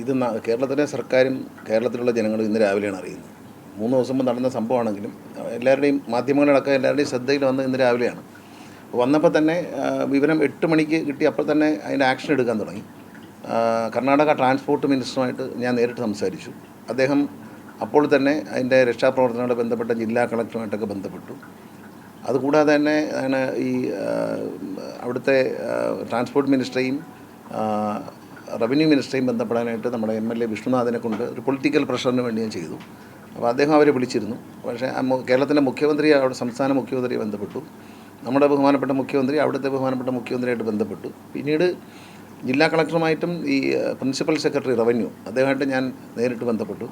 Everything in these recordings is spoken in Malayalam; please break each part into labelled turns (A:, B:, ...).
A: ഇത് കേരളത്തിലെ സർക്കാരും കേരളത്തിലുള്ള ജനങ്ങളും ഇന്ന് രാവിലെയാണ് അറിയുന്നത്. മൂന്ന് ദിവസം മുമ്പ് നടന്ന സംഭവമാണെങ്കിലും എല്ലാവരുടെയും മാധ്യമങ്ങളടക്കം എല്ലാവരുടെയും ശ്രദ്ധയിൽ വന്ന് ഇന്ന് രാവിലെയാണ്. വന്നപ്പോൾ തന്നെ വിവരം എട്ട് മണിക്ക് കിട്ടി അപ്പോൾ തന്നെ അതിന്റെ ആക്ഷൻ എടുക്കാൻ തുടങ്ങി. കർണാടക ട്രാൻസ്പോർട്ട് മിനിസ്റ്ററുമായിട്ട് ഞാൻ നേരിട്ട് സംസാരിച്ചു. അദ്ദേഹം അപ്പോൾ തന്നെ അതിന്റെ രക്ഷാപ്രവർത്തനങ്ങളെ ബന്ധപ്പെട്ട ജില്ലാ കളക്ടറുമായിട്ടൊക്കെ ബന്ധപ്പെട്ടു. അതുകൂടാതെ തന്നെ ഈ അവിടുത്തെ ട്രാൻസ്പോർട്ട് മിനിസ്റ്ററെയും റവന്യൂ മിനിസ്റ്ററെയും ബന്ധപ്പെടാനായിട്ട് നമ്മുടെ എം എൽ എ വിഷ്ണുനാഥിനെ കൊണ്ട് ഒരു പൊളിറ്റിക്കൽ പ്രഷറിന് വേണ്ടി ഞാൻ ചെയ്തു. അപ്പോൾ അദ്ദേഹം അവരെ വിളിച്ചിരുന്നു. പക്ഷേ കേരളത്തിന്റെ മുഖ്യമന്ത്രി അവിടെ സംസ്ഥാന മുഖ്യമന്ത്രിയെ ബന്ധപ്പെട്ടു. നമ്മുടെ ബഹുമാനപ്പെട്ട മുഖ്യമന്ത്രി അവിടുത്തെ ബഹുമാനപ്പെട്ട മുഖ്യമന്ത്രിയായിട്ട് ബന്ധപ്പെട്ടു. പിന്നീട് ജില്ലാ കളക്ടറുമായിട്ടും ഈ പ്രിൻസിപ്പൽ സെക്രട്ടറി റവന്യൂ അദ്ദേഹമായിട്ട് ഞാൻ നേരിട്ട് ബന്ധപ്പെട്ടു.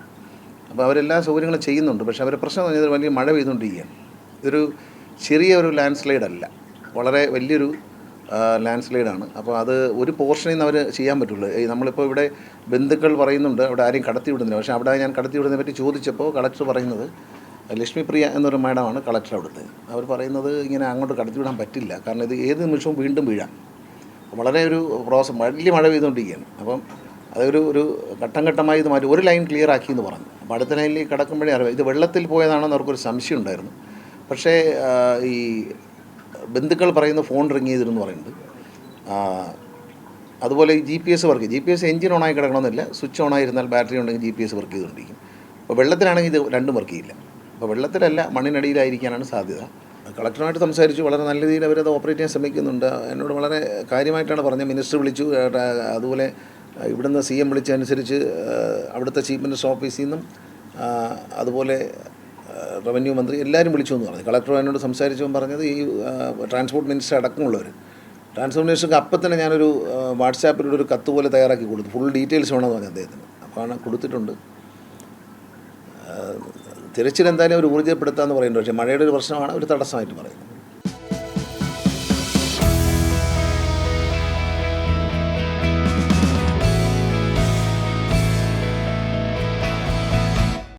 A: അപ്പോൾ അവരെല്ലാ സൗകര്യങ്ങളും ചെയ്യുന്നുണ്ട്. പക്ഷേ അവരുടെ പ്രശ്നം എന്ന് പറഞ്ഞാൽ വലിയ മഴ പെയ്തുകൊണ്ടിരിക്കുകയാണ്. ഇതൊരു ചെറിയ ഒരു ലാൻഡ് സ്ലൈഡ് അല്ല വളരെ വലിയൊരു ലാൻഡ് സ്ലൈഡാണ് അപ്പോൾ അത് ഒരു പോർഷനിൽ നിന്ന് അവർ ചെയ്യാൻ പറ്റുള്ളൂ. ഈ നമ്മളിപ്പോൾ ഇവിടെ ബന്ധുക്കൾ പറയുന്നുണ്ട് അവിടെ ആരെയും കടത്തി വിടുന്നില്ല പക്ഷേ അവിടെ ഞാൻ കടത്തി വിടുന്നതിനെ പറ്റി ചോദിച്ചപ്പോൾ കളക്ടർ പറയുന്നത് ലക്ഷ്മിപ്രിയ എന്നൊരു മാഡമാണ് കളക്ടർ അവിടുത്തെ. അവർ പറയുന്നത് ഇങ്ങനെ അങ്ങോട്ട് കടത്തി വിടാൻ പറ്റില്ല. കാരണം ഇത് ഏത് നിമിഷവും വീണ്ടും വീഴാം. വളരെ ഒരു പ്രോസസ് വലിയ മഴ പെയ്തുകൊണ്ടിരിക്കുകയാണ്. അപ്പം അതൊരു ഒരു ഘട്ടം ഘട്ടമായി ഇത് മാറ്റി ഒരു ലൈൻ ക്ലിയർ ആക്കി എന്ന് പറഞ്ഞു. അപ്പോൾ അടുത്ത ലൈനിൽ കിടക്കുമ്പോഴേ അറിയാം ഇത് വെള്ളത്തിൽ പോയതാണെന്ന് അവർക്കൊരു സംശയം ഉണ്ടായിരുന്നു. പക്ഷേ ഈ ബന്ധുക്കൾ പറയുന്ന ഫോൺ റിങ് ചെയ്തിരുന്നു പറയുന്നുണ്ട് അതുപോലെ G P S work G P S engine ഓണായി കിടക്കണമെന്നില്ല. സ്വിച്ച് ഓൺ ആയിരുന്നാൽ ബാറ്ററി ഉണ്ടെങ്കിൽ ജി പി എസ് വർക്ക് ചെയ്തുകൊണ്ടിരിക്കും. അപ്പോൾ വെള്ളത്തിലാണെങ്കിൽ ഇത് രണ്ടും വർക്ക് ചെയ്യില്ല. അപ്പോൾ വെള്ളത്തിലല്ല മണ്ണിനടിയിലായിരിക്കാനാണ് സാധ്യത. കളക്ടറുമായിട്ട് സംസാരിച്ചു വളരെ നല്ല രീതിയിൽ അവരത് ഓപ്പറേറ്റ് ചെയ്യാൻ ശ്രമിക്കുന്നുണ്ട്. എന്നോട് വളരെ കാര്യമായിട്ടാണ് പറഞ്ഞത്. മിനിസ്റ്റർ വിളിച്ചു അതുപോലെ ഇവിടുന്ന് സി എം വിളിച്ചനുസരിച്ച് അവിടുത്തെ ചീഫ് മിനിസ്റ്റർ ഓഫീസിൽ നിന്നും അതുപോലെ റവന്യൂ മന്ത്രി എല്ലാവരും വിളിച്ചു എന്ന് പറഞ്ഞു. കളക്ടർ എന്നോട് സംസാരിച്ചപ്പോൾ പറഞ്ഞത് ഈ ട്രാൻസ്പോർട്ട് മിനിസ്റ്റർ അടക്കമുള്ളവർ. ട്രാൻസ്പോർട്ട് മിനിസ്റ്റർക്ക് അപ്പം തന്നെ ഞാനൊരു വാട്സാപ്പിലൂടെ ഒരു കത്ത് പോലെ തയ്യാറാക്കി കൊടുത്തു. ഫുൾ ഡീറ്റെയിൽസ് വേണമെന്ന് പറഞ്ഞു അദ്ദേഹത്തിന്. അപ്പോൾ ആണ് കൊടുത്തിട്ടുണ്ട്. തിരച്ചിൽ എന്തായാലും ഒരു ഊർജപ്പെടുത്താമെന്ന് പറയുന്നുണ്ട്. പക്ഷേ മഴയുടെ ഒരു പ്രശ്നമാണ് ഒരു തടസ്സമായിട്ട് പറയുന്നത്